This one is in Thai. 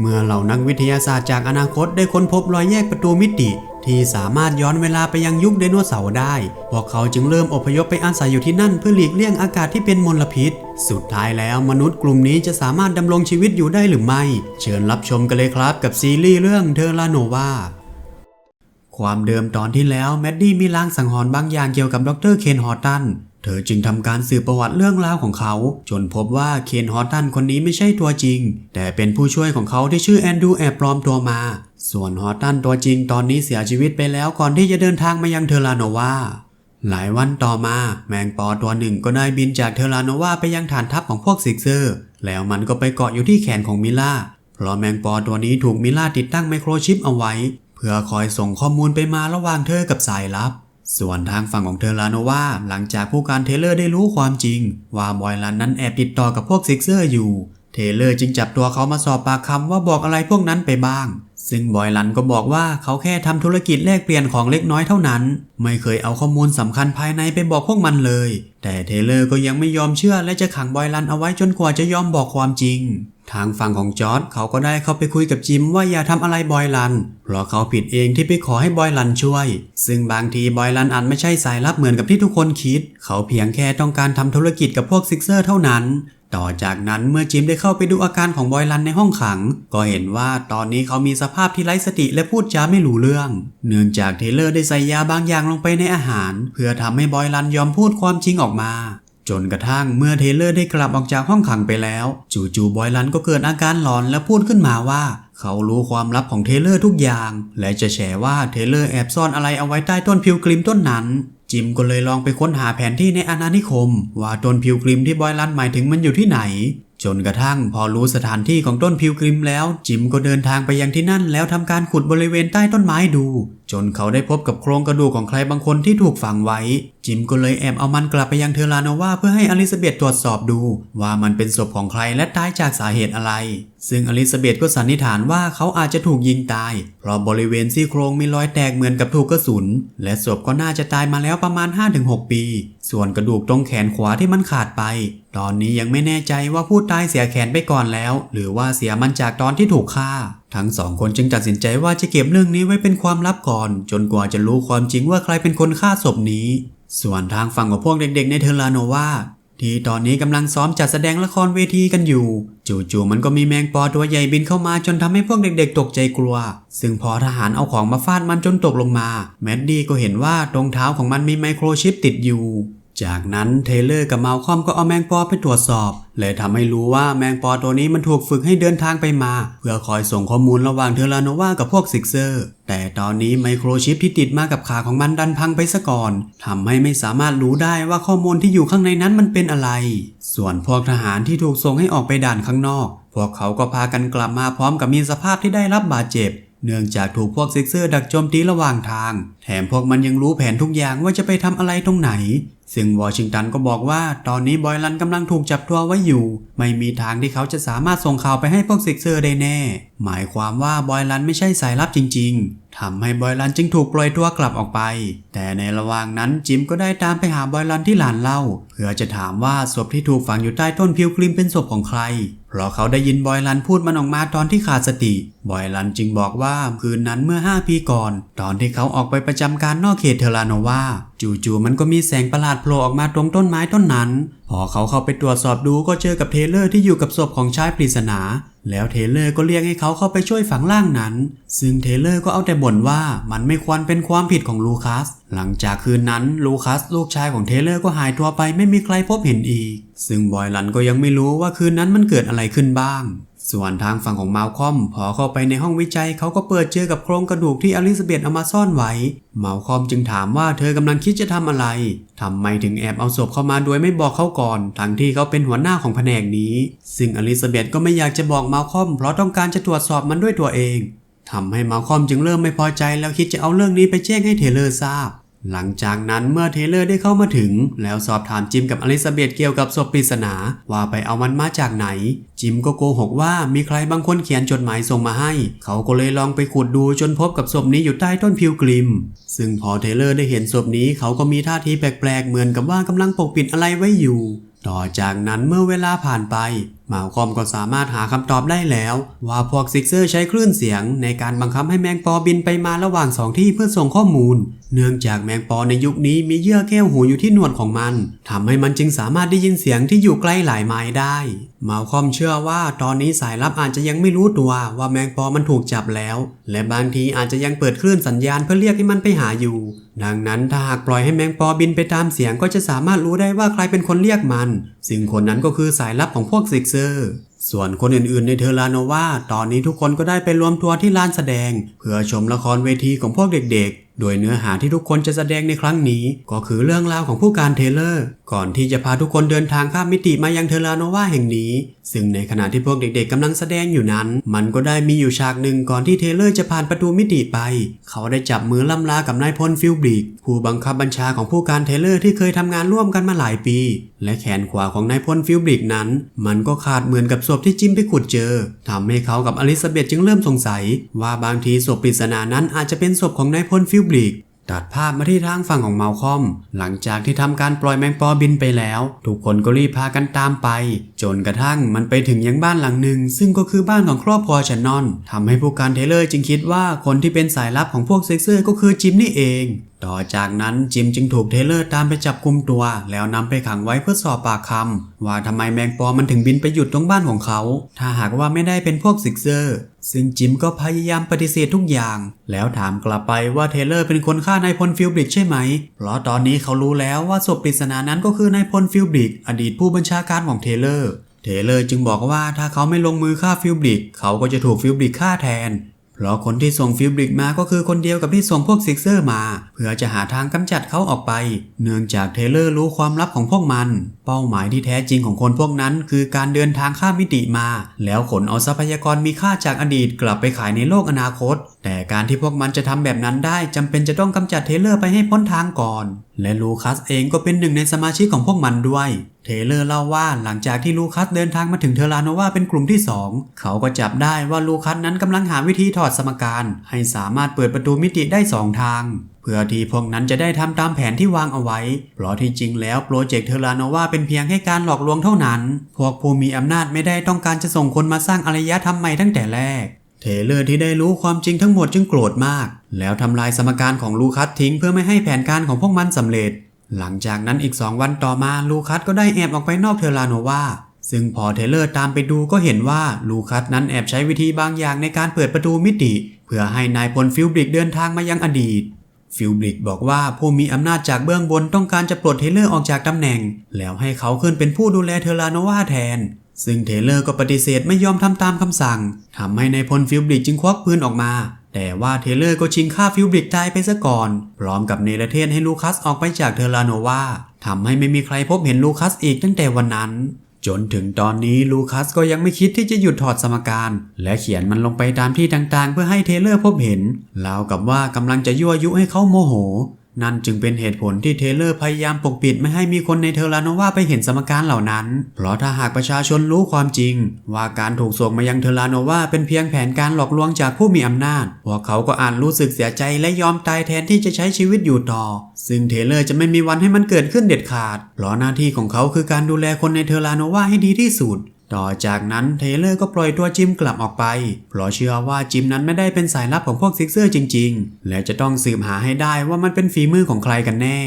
เมื่อเหล่านักวิทยาศาสตร์จากอนาคตได้ค้นพบรอยแยกประตูมิติ ที่สามารถย้อนเวลาไปยังยุคไดโนเสาร์ได้ พวกเขาจึงเริ่มอพยพไปอาศัยอยู่ที่นั่นเพื่อหลีกเลี่ยงอากาศที่เป็นมลพิษ สุดท้ายแล้วมนุษย์กลุ่มนี้จะสามารถดำรงชีวิตอยู่ได้หรือไม่ เชิญรับชมกันเลยครับกับซีรีส์เรื่องเทอร์ลาโนวาความเดิมตอนที่แล้วแมดดี้มีลางสังหรณ์บางอย่างเกี่ยวกับดรเคนฮอร์ตัน เธอจึงทำการสืบประวัติเรื่องราวของเขา จนพบว่าเคนฮอร์ตันคนนี้ไม่ใช่ตัวจริง แต่เป็นผู้ช่วยของเขาที่ชื่อแอนดูแอบปลอมตัวมา ส่วนฮอร์ตันตัวจริงตอนนี้เสียชีวิตไปแล้วก่อนที่จะเดินทางมายังเทอร์ลาโนวาหลายวันต่อมาแมงปอตัวหนึ่งก็ได้บินจากเทอร์ลาโนวาไปยังฐานทัพของพวกซิกเซอร์ แล้วมันก็ไปเกาะอยู่ที่แขนของมิล่าเพราะแมงปอตัวนี้ถูกมิล่าติดตั้งไมโครชิปเอาไว้ เพื่อคอยส่งข้อมูลไปมาระหว่างเธอกับสายลับ ส่วนทางฝั่งของเทอร์ลาโนวาหลังจากผู้การเทเลอร์ได้รู้ความจริง ว่าบอยลันนั้นแอบติดต่อกับพวกซิกเซอร์อยู่ เทเลอร์จึงจับตัวเขามาสอบปากคำว่าบอกอะไรพวกนั้นไปบ้าง ซึ่งบอยลันก็บอกว่าเขาแค่ทำธุรกิจแลกเปลี่ยนของเล็กน้อยเท่านั้น ไม่เคยเอาข้อมูลสำคัญภายในไปบอกพวกมันเลย แต่เทเลอร์ก็ยังไม่ยอมเชื่อและจะขังบอยลันเอาไว้จนกว่าจะยอมบอกความจริง ทางฝั่งของจอร์ดเขาก็ได้เข้าไปคุยกับจิมว่าอย่าทำอะไรบอยลัน เพราะเขาผิดเองที่ไปขอให้บอยลันช่วย ซึ่งบางทีบอยลันอาจไม่ใช่สายลับเหมือนกับที่ทุกคนคิด เขาเพียงแค่ต้องการทำธุรกิจกับพวกซิกเซอร์เท่านั้น ต่อจากนั้นเมื่อจิมได้เข้าไปดูอาการของบอยลันในห้องขัง ก็เห็นว่าตอนนี้เขามีสภาพที่ไร้สติและพูดจาไม่รู้เรื่อง เนื่องจากเทเลอร์ได้ใส่ยาบางอย่างลงไปในอาหาร เพื่อทำให้บอยลันยอมพูดความจริงออกมา จนกระทั่งเมื่อเทเลอร์ได้กลับออกจากห้องขังไปแล้ว จู่ๆบอยลันก็เกิดอาการหลอนและพูดขึ้นมาว่า เขารู้ความลับของเทเลอร์ทุกอย่าง และจะแฉว่าเทเลอร์แอบซ่อนอะไรเอาไว้ใต้ต้นพิวกริมต้นนั้น จิมก็เลยลองไปค้นหาแผนที่ในอาณานิคม ว่าต้นพิวกริมที่บอยลันหมายถึงมันอยู่ที่ไหน จนกระทั่งพอรู้สถานที่ของต้นพิวกริมแล้ว จิมก็เดินทางไปยังที่นั่น แล้วทำการขุดบริเวณใต้ต้นไม้ดู จนเขาได้พบกับโครงกระดูกของใครบางคนที่ถูกฝังไว้จิมก็เลยแอบเอามันกลับไปยังเทอร์ลาโนวาเพื่อให้อลิซาเบธตรวจสอบดู ว่ามันเป็นศพของใครและตายจากสาเหตุอะไร ซึ่งอลิซาเบธก็สันนิษฐานว่าเขาอาจจะถูกยิงตาย เพราะบริเวณซี่โครงมีรอยแตกเหมือนกับถูกกระสุน และศพก็น่าจะตายมาแล้วประมาณ 5-6 ปี ส่วนกระดูกตรงแขนขวาที่มันขาดไป ตอนนี้ยังไม่แน่ใจว่าผู้ตายเสียแขนไปก่อนแล้ว หรือว่าเสียมันจากตอนที่ถูกฆ่า ทั้งสองคนจึงตัดสินใจว่าจะเก็บเรื่องนี้ไว้เป็นความลับก่อน จนกว่าจะรู้ความจริงว่าใครเป็นคนฆ่าศพนี้ ส่วนทางฝั่งของพวกเด็กๆในเทอร์ลาโนวาที่ตอนนี้กำลังซ้อมจัดแสดงละครเวทีกันอยู่ จู่ๆมันก็มีแมงปอตัวใหญ่บินเข้ามาจนทำให้พวกเด็กๆ ตกใจกลัว ซึ่งพอทหารเอาของมาฟาดมันจนตกลงมา แมดดี้ก็เห็นว่าตรงเท้าของมันมีไมโครชิปติดอยู่ จากนั้นเทเลอร์กับเมาคอมก็เอาแมงปอไปตรวจสอบ เลยทำให้รู้ว่าแมงปอตัวนี้มันถูกฝึกให้เดินทางไปมา เพื่อคอยส่งข้อมูลระหว่างเทอร์ลโนวากับพวกซิกเซอร์ แต่ตอนนี้ไมโครชิปที่ติดมากับขาของมันดันพังไปซะก่อนทำให้ไม่สามารถรู้ได้ว่าข้อมูลที่อยู่ข้างในนั้นมันเป็นอะไร ส่วนพวกทหารที่ถูกส่งให้ออกไปด่านข้างนอก พวกเขาก็พากันกลับมาพร้อมกับมีสภาพที่ได้รับบาดเจ็บ เนื่องจากถูกพวกซิกเซอร์ดักโจมตีระหว่างทาง แถมพวกมันยังรู้แผนทุกอย่างว่าจะไปทำอะไรตรงไหน ซึ่งวอชิงตันก็บอกว่าตอนนี้บอยลันกำลังถูกจับตัวไว้อยู่ ไม่มีทางที่เขาจะสามารถส่งข่าวไปให้พวกซิกเซอร์ได้แน่ หมายความว่าบอยลันไม่ใช่สายลับจริง ๆทำให้บอยลันจึงถูกปล่อยตัวกลับออกไป แต่ในระหว่างนั้นจิมก็ได้ตามไปหาบอยลันที่หลานเล่า เพื่อจะถามว่าศพที่ถูกฝังอยู่ใต้ต้นพิวกริมเป็นศพของใคร เพราะเขาได้ยินบอยลันพูดมันออกมาตอนที่ขาดสติ บอยลันจึงบอกว่าคืนนั้นเมื่อ 5 ปีก่อน ตอนที่เขาออกไปประจำการนอกเขตเทอร์ลาโนวาจู่ๆมันก็มีแสงประหลาดโผล่ออกมาตรงต้นไม้ต้นนั้น พอเขาเข้าไปตรวจสอบดูก็เจอกับเทเลอร์ที่อยู่กับศพของชายปริศนา แล้วเทเลอร์ก็เรียกให้เขาเข้าไปช่วยฝังร่างนั้น ซึ่งเทเลอร์ก็เอาแต่บ่นว่ามันไม่ควรเป็นความผิดของลูคัส หลังจากคืนนั้นลูคัสลูกชายของเทเลอร์ก็หายตัวไปไม่มีใครพบเห็นอีก ซึ่งบอยลันก็ยังไม่รู้ว่าคืนนั้นมันเกิดอะไรขึ้นบ้าง ส่วนทางฝั่งของมาลคอมพอเข้าไปในห้องวิจัยเขาก็เปิดเจอกับโครงกระดูกที่อลิซาเบธเอามาซ่อนไว้มาลคอมจึงถามว่าเธอกำลังคิดจะทำอะไรทำไมถึงแอบเอาศพเข้ามาโดยไม่บอกเขาก่อน ทั้งที่เขาเป็นหัวหน้าของแผนกนี้ ซึ่งอลิซาเบธก็ไม่อยากจะบอกมาลคอม เพราะต้องการจะตรวจสอบมันด้วยตัวเองทำให้มาลคอมจึงเริ่มไม่พอใจแล้วคิดจะเอาเรื่องนี้ไปแจ้งให้เทเลอร์ทราบ หลังจากนั้นเมื่อเทเลอร์ได้เข้ามาถึง แล้วสอบถามจิมกับอลิซาเบธเกี่ยวกับศพปริศนาว่าไปเอามันมาจากไหน จิมก็โกหกว่ามีใครบางคนเขียนจดหมายส่งมาให้ เขาก็เลยลองไปขุดดูจนพบกับศพนี้อยู่ใต้ต้นพิวกริม ซึ่งพอเทเลอร์ได้เห็นศพนี้เขาก็มีท่าทีแปลกๆ เหมือนกับว่ากำลังปกปิดอะไรไว้อยู่ ต่อจากนั้นเมื่อเวลาผ่านไป มาคอมก็สามารถหาคำตอบได้แล้ว ว่าพวกซิกเซอร์ใช้คลื่นเสียง ในการบังคับให้แมงปอบินไปมาระหว่างสองที่เพื่อส่งข้อมูล เนื่องจากแมงปอในยุคนี้มีเยื่อแก้วหูอยู่ที่หนวดของมันทำให้มันจึงสามารถได้ยินเสียงที่อยู่ไกล้หลายไมล์ได้มาคอมเชื่อว่าตอนนี้สายลับอาจจะยังไม่รู้ตัวว่าแมงปอมันถูกจับแล้ว และบางทีอาจจะยังเปิดคลื่นสัญญาณเพื่อเรียกให้มันไปหาอยู่ ดังนั้นถ้าหากปล่อยให้แมงปอบินไปตามเสียงก็จะสามารถรู้ได้ว่าใครเป็นคนเรียกมัน ซึ่งคนนั้นก็คือสายลับของพวกซิกเซอร์ ส่วนคนอื่นๆ ในเทอร์ลานวาตอนนี้ทุกคนก็ได้ไปรวมตัวร์ที่ลานแสดง เพื่อชมละครเวทีของพวกเด็กๆ โดยเนื้อหาที่ทุกคนจะแสดงในครั้งนี้ ก็คือเรื่องราวของผู้การเทเลอร์ ก่อนที่จะพาทุกคนเดินทางข้ามมิติมายังเทอร์ลานวาแห่งนี้ ซึ่งในขณะที่พวกเด็กๆกำลังแสดงอยู่นั้น มันก็ได้มีอยู่ฉากหนึ่งก่อนที่เทเลอร์จะผ่านประตูมิติไป เขาได้จับมือล่ำลากับนายพลฟิลบริกผู้บังคับบัญชาของผู้การเทเลอร์ที่เคยทำงานร่วมกันมาหลายปี และแขนขวาของนายพลฟิลบริกนั้น มันก็ขาดเหมือนกับศพที่จิมไปขุดเจอทำให้เขากับอลิซาเบธจึงเริ่มสงสัย ว่าบางทีศพปริศนานั้นอาจจะเป็นศพของนายพลฟิลบริกตัดภาพมาที่ทางฝั่งของเมาคอม หลังจากที่ทำการปล่อยแมงปอบินไปแล้ว ทุกคนก็รีบพากันตามไป จนกระทั่งมันไปถึงยังบ้านหลังหนึ่ง ซึ่งก็คือบ้านของครอบครัวชันนอนทำให้ผู้การเทเลอร์จึงคิดว่าคนที่เป็นสายลับของพวกเซ็กเซอร์ก็คือจิมนี่เอง ต่อจากนั้นจิมจึงถูกเทเลอร์ตามไปจับกุมตัว แล้วนำไปขังไว้เพื่อสอบปากคำว่าทำไมแมงปอมันถึงบินไปหยุดตรงบ้านของเขา ถ้าหากว่าไม่ได้เป็นพวกซิกเซอร์ ซึ่งจิมก็พยายามปฏิเสธทุกอย่าง แล้วถามกลับไปว่าเทเลอร์เป็นคนฆ่านายพลฟิลบริกใช่ไหม เพราะตอนนี้เขารู้แล้วว่าศพปริศนานั้นก็คือนายพลฟิลบริกอดีตผู้บัญชาการของเทเลอร์เทเลอร์จึงบอกว่าถ้าเขาไม่ลงมือฆ่าฟิลบริกเขาก็จะถูกฟิลบริกฆ่าแทน เพราะคนที่ส่งฟิลบริกมาก็คือคนเดียวกับที่ส่งพวกซิกเซอร์มา เพื่อจะหาทางกำจัดเขาออกไป เนื่องจากเทเลอร์รู้ความลับของพวกมัน เป้าหมายที่แท้จริงของคนพวกนั้น คือการเดินทางข้ามมิติมา แล้วขนเอาทรัพยากรมีค่าจากอดีตกลับไปขายในโลกอนาคต แต่การที่พวกมันจะทำแบบนั้นได้จำเป็นจะต้องกำจัดเทเลอร์ไปให้พ้นทางก่อน และลูคัสเองก็เป็นหนึ่งในสมาชิกของพวกมันด้วย เทเลอร์เล่าว่าหลังจากที่ลูคัสเดินทางมาถึงเทอร์ลาโนวาเป็นกลุ่มที่ 2 เขาก็จับได้ว่าลูคัสนั้นกำลังหาวิธีถอดสมการ ให้สามารถเปิดประตูมิติได้ 2 ทาง เพื่อที่พวกนั้นจะได้ทำตามแผนที่วางเอาไว้ เพราะที่จริงแล้วโปรเจกต์เทอร์ลาโนวาเป็นเพียงแค่การหลอกลวงเท่านั้น พวกผู้มีอำนาจไม่ได้ต้องการจะส่งคนมาสร้างอารยธรรมใหม่ตั้งแต่แรก เทเลอร์ที่ได้รู้ความจริงทั้งหมดจึงโกรธมาก แล้วทำลายสมการของลูคัสทิ้งเพื่อไม่ให้แผนการของพวกมันสำเร็จ หลังจากนั้นอีก2วันต่อมาลูคัสก็ได้แอบออกไปนอกเทลาโนวาซึ่งพอเทเลอร์ตามไปดูก็เห็นว่าลูคัสนั้นแอบใช้วิธีบางอย่างในการเปิดประตูมิติ เพื่อให้นายพลฟิลบริกเดินทางมายังอดีต ฟิลบริกบอกว่าผู้มีอำนาจจากเบื้องบนต้องการจะปลดเทเลอร์ออกจากตำแหน่ง แล้วให้เขาขึ้นเป็นผู้ดูแลเทลาโนวาแทน ซึ่งเทเลอร์ก็ปฏิเสธไม่ยอมทำตามคำสั่งทำให้นายพลฟิลบริกจึงควักปืนออกมา แต่ว่าเทเลอร์ก็ชิงฆ่าฟิลบริกตายไปซะก่อน พร้อมกับเนรเทศให้ลูคัสออกไปจากเทอร์ลาโนวาทำให้ไม่มีใครพบเห็นลูคัสอีกตั้งแต่วันนั้นจนถึงตอนนี้ลูคัสก็ยังไม่คิดที่จะหยุดถอดสมการ และเขียนมันลงไปตามที่ต่างๆ เพื่อให้เทเลอร์พบเห็นราวกับว่ากำลังจะยั่วยุให้เขาโมโห นั่นจึงเป็นเหตุผลที่เทเลอร์พยายามปกปิดไม่ให้มีคนในเทอร์ลานวาไปเห็นสมการเหล่านั้น เพราะถ้าหากประชาชนรู้ความจริง ว่าการถูกส่งมายังเทอร์ลานวาเป็นเพียงแผนการหลอกลวงจากผู้มีอำนาจ พวกเขาก็อาจรู้สึกเสียใจและยอมตายแทนที่จะใช้ชีวิตอยู่ต่อ ซึ่งเทเลอร์จะไม่มีวันให้มันเกิดขึ้นเด็ดขาด เพราะหน้าที่ของเขาคือการดูแลคนในเทอร์ลานวาให้ดีที่สุด ต่อจากนั้นเทเลอร์ก็ปล่อยตัวจิมกลับออกไป เพราะเชื่อว่าจิมนั้นไม่ได้เป็นสายลับของพวกซิกเซอร์จริง ๆ และจะต้องสืบหาให้ได้ว่ามันเป็นฝีมือของใครกันแน่